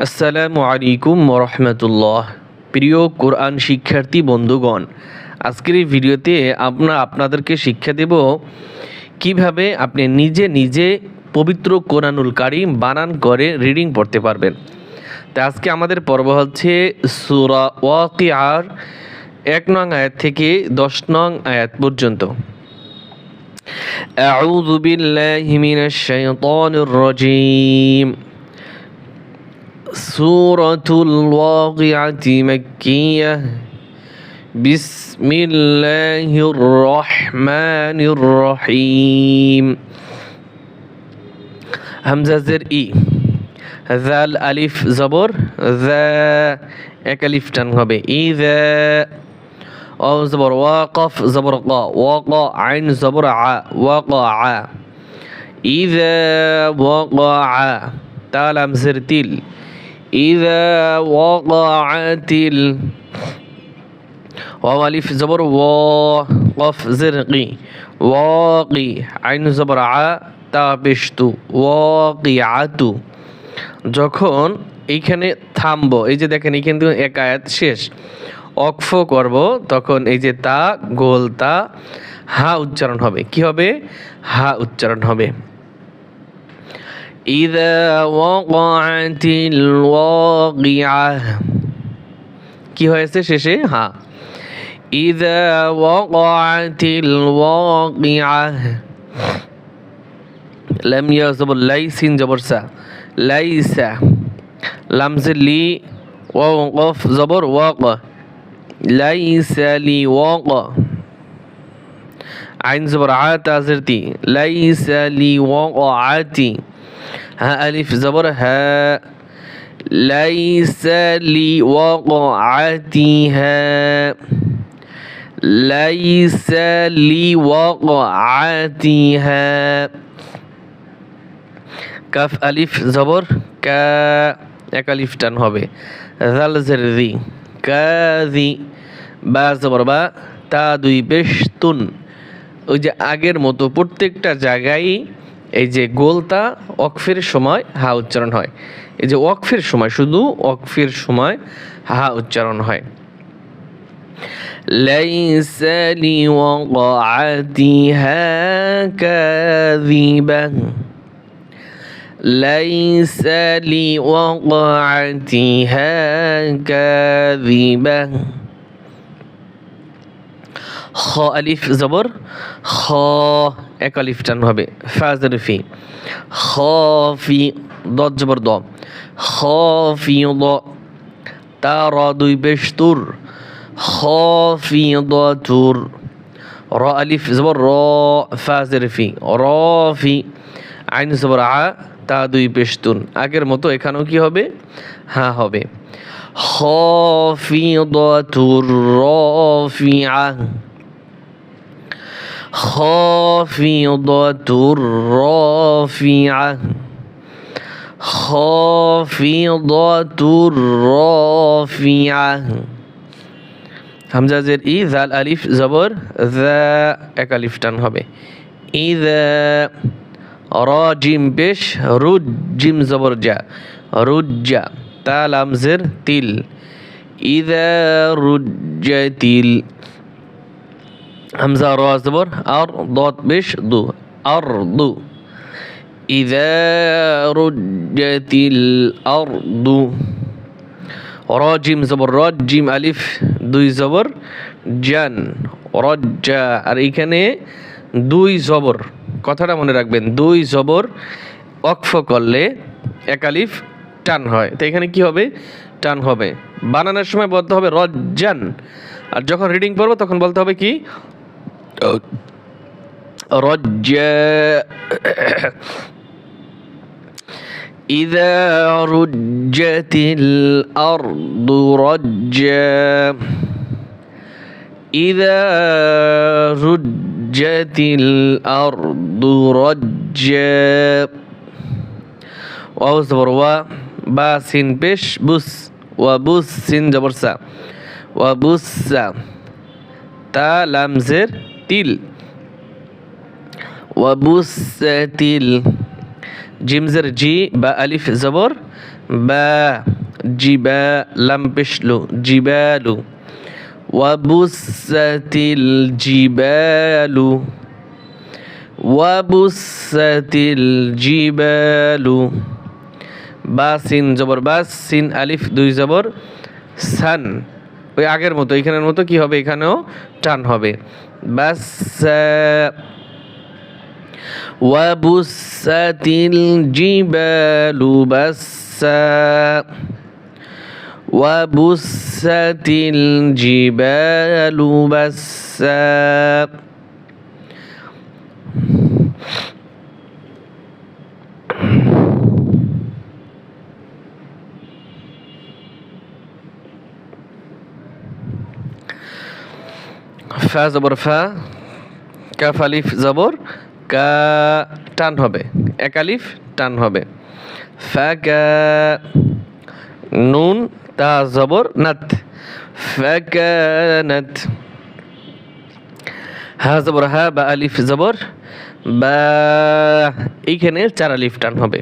আসসালামু আলাইকুম রহমতুল্লাহ প্রিয় কোরআন শিক্ষার্থী বন্ধুগণ আজকের এই ভিডিওতে আমরা আপনাদেরকে শিক্ষা দেব কিভাবে আপনি নিজে নিজে পবিত্র কোরআনুল কারিম বানান করে রিডিং পড়তে পারবেন তা আজকে আমাদের পর্ব হচ্ছে সুরা ওয়াকিয়ার এক নং আয়াত থেকে দশ নং আয়াত পর্যন্ত أعوذ بالله من الشيطان الرجيم سورة الواقعة مكية بسم الله الرحمن الرحيم همزة زر إي ذال ألف زبر ذا এক আলিফ টান হবে ইদা ও জবর ওয়াকফ জবর ক ওয়াক আইন জবর আ ওয়াক আ ইদা ওয়াক আ তাল আমজের তিল ইদা ওয়াকাতিল ওয়াও আলিফ জবর ওয়া কফ জের কি ওয়াকি আইন জবর আ তা পেশতু ওয়াকিআতু যখন এইখানে থামবো, এই যে দেখেন, এইখানে কিন্তু এক আয়াত শেষ। অক্ফ করব, তখন এই যে তা, গোল তা, হা উচ্চারণ হবে। কি হবে? হা উচ্চারণ হবে। إذا وقعت الواقعة কি হয়েছে শেষে হা إذا وقعت الواقعة لم يزبر ليسين جبر سا ليس لمز لي وقف زبر واقع ليس لي واقع عين زبر عات أزرتي ليس لي وقعتي ها ألف زبر ها ليس لي وقعتها ليس لي وقعتها কাফ আলিফ জবর কা এক আলিফ টান হবে জাল জের দি কাজি বা জবর বা তা দুই বেশ তুন ওই যে আগের মতো প্রত্যেকটা জায়গায় এই যে গোলতা অকফের সময় হা উচ্চারণ হয় এই যে ওয়াকফের সময় শুধু ওয়াকফের সময় হা উচ্চারণ হয় ليس لوقعتها كاذبة ليس لوقعتها كاذبة খ আলিফ জবর, খ এক আলিফ টান হবে, ফাজর ফি, খ ফি দ জবর দ, খ ফি দ, তা র দুই বেশ তুর, খ ফি দ তুর র আলিফ জবর, র ফাজর ফি, র ফি আইন জবর আ, তা দুই পেশতুন আগের মতো এখানেও কি হবে? হ্যাঁ হবে। খফিদতুর রফিআ খফিদতুর রফিআ খফিদতুর রফিআ হামজাজের ই জাল আলিফ জবর জা এক আলিফ টান হবে. ইদা র জিম পেশ রুজ জিম জবর জা রুজ্জা তাল আমজের তিল। ইদা রুজ্জাতিল হামজা র জবর আর দত পেশ দু। আর দু। ইদা রুজ্জাতিল আর দু। র জিম জবর। র জিম আলিফ। দুই জবর। জান। রজ্জা। আর এইখানে দুই জবর। কথাটা মনে রাখবেন। দুই জবর। অক্ফ করলে একালিফ টান হয় তো এখানে কি হবে টান হবে বানানোর সময় বলতে হবে রজ্জান আর যখন রিডিং পড়বো তখন বলতে হবে কি রজ্জা إذا رجت الأرض رجا إذا رجت الأرض رجا واو زبر و با سين بش بس وبس سين جبر سا وبس تا لامزر তিল ওয়াবুসাতিল জিমজের জি বা আলিফ জবর বা জিবা লাম পেশলু জিবালু ওয়াবুসাতিল জিবালু ওয়াবুসাতিল জিবালু বা সিন জবর বাস সিন আলিফ দুই জবর, সান, ওই আগের মতো, এখানের মতো কি হবে? এখানেও টান হবে। বাস ওয়াবুসাতিল জিবালু বাসা ওয়াবুসাতিল জিবালু বাসা ফা জবর ফা, কাফ আলিফ জবর, কা টান হবে, এক আলিফ টান হবে। ফা, কা, নুন, তা জবর, নাত। ফাকানাত হা জবর, হা, বা আলিফ জবর, বা এইখানে চার আলিফ টান হবে।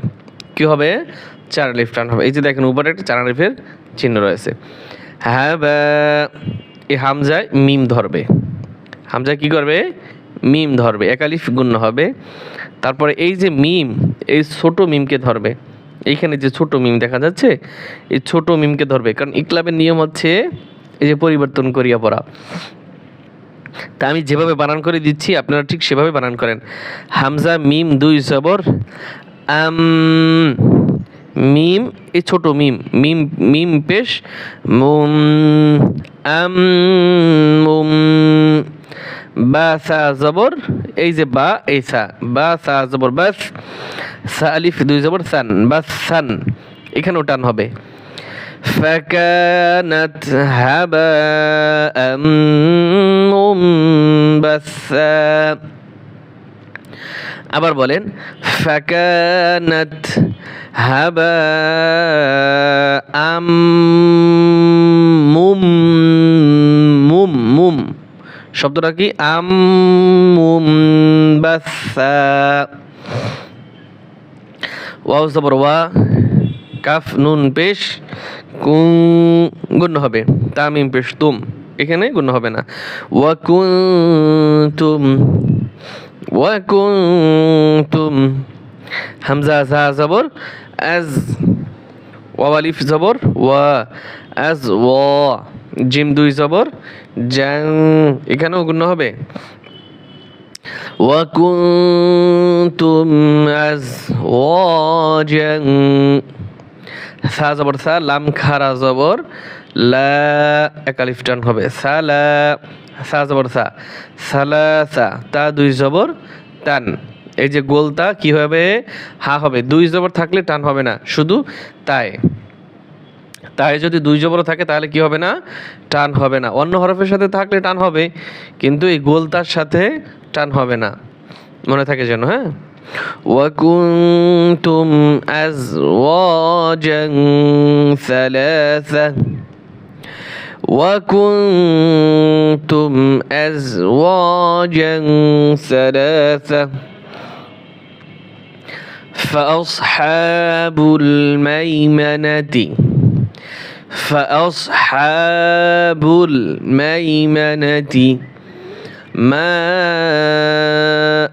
কি হবে? চার আলিফ টান হবে। এই যে দেখেন, উপরে একটা চার আলিফের চিহ্ন রয়েছে। হ্যাঁ বা, এই হামজায় মিম ধরবে। হামজা কি করবে? মিম ধরবে একালিফ গুণ্য হবে। তারপরে এই যে মিম, এই ছোট মিমকে ধরবে। এইখানে যে ছোট মিম দেখা যাচ্ছে, এই ছোট মিমকে ধরবে। কারণ ইকলাবের নিয়ম হচ্ছে এই যে পরিবর্তন করিয়া পড়া। তা আমি যেভাবে বানান করে দিচ্ছি, আপনারা ঠিক সেভাবে বানান করেন। হামজা, মিম দুই জবর। আম, মিম, এই ছোট মিম। মিম মিম পেশ, মুম, আম, মুম। বা সা জবর এই যে বা এই সা বা সা জবর বাস সা আলিফ দুই জবর সান বাস সান এখানেও টান হবে فكانت هباء منبثا আবার বলেন ফাকানাত হাবা আম শব্দটা কি? আম ওয়াও জবর, ওয়া। কাফ, নুন, পেশ। কুং, গুণ হবে। তামিম, পেশ, তুম। এখানে গুণ হবে না। ওয়া কুনতুম ওয়া কুনতুম হামজা, জা, জবর। আজ ওয়া আলিফ, জবর। ওয়া, আজ, ওয়া। জিম দুই জবর জ্যাং এখানেও গুণ হবে। ওয়াকুন্তুম আজ ওয়াজ্যাং সা জবর, সা, লাম, খারা জবর, লা একালিফটান হবে। সা, লা, সা জবর, সা সালা সা, তা দুই জবর, টান। এই যে গোলতা কি হবে? হা হবে। দুই জবর থাকলে টান হবে না, শুধু তাই। তাই যদি দুই জবর থাকে তাহলে কি হবে না টান হবে না অন্য হরফের সাথে থাকলে টান হবে কিন্তু এই গোলতার সাথে টান হবে না মনে থাকে যেন হ্যাঁ وكنتم أزواجا ثلاثة وكنتم أزواجا ثلاثة فأصحاب الميمنة فأصحاب الميمنة ما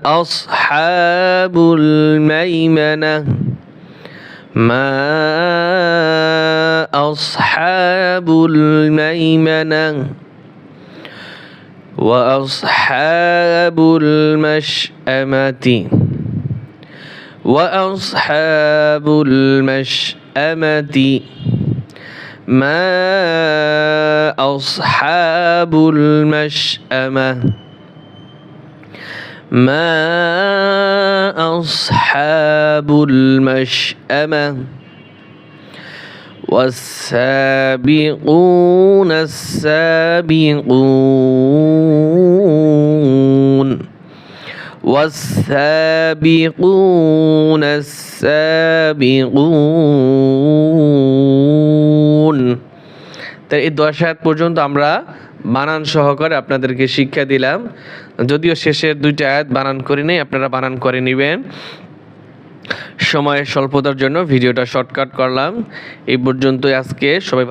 أصحاب الميمنة ما أصحاب الميمنة وأصحاب المشأمة وأصحاب المشأمة ما أصحاب المشأمة. ما أصحاب المشأمة. والسابقون السابقون. والسابقون السابقون. তাই এই দশ হাত পর্যন্ত আমরা বানান সহকারে আপনাদেরকে শিক্ষা দিলাম। যদিও শেষের দুইটা আয়াত বানান করি নেই, আপনারা বানান করে নেবেন। সময়ের স্বল্পতার জন্য ভিডিওটা শর্টকাট করলাম। এই পর্যন্ত আজকে, সবাই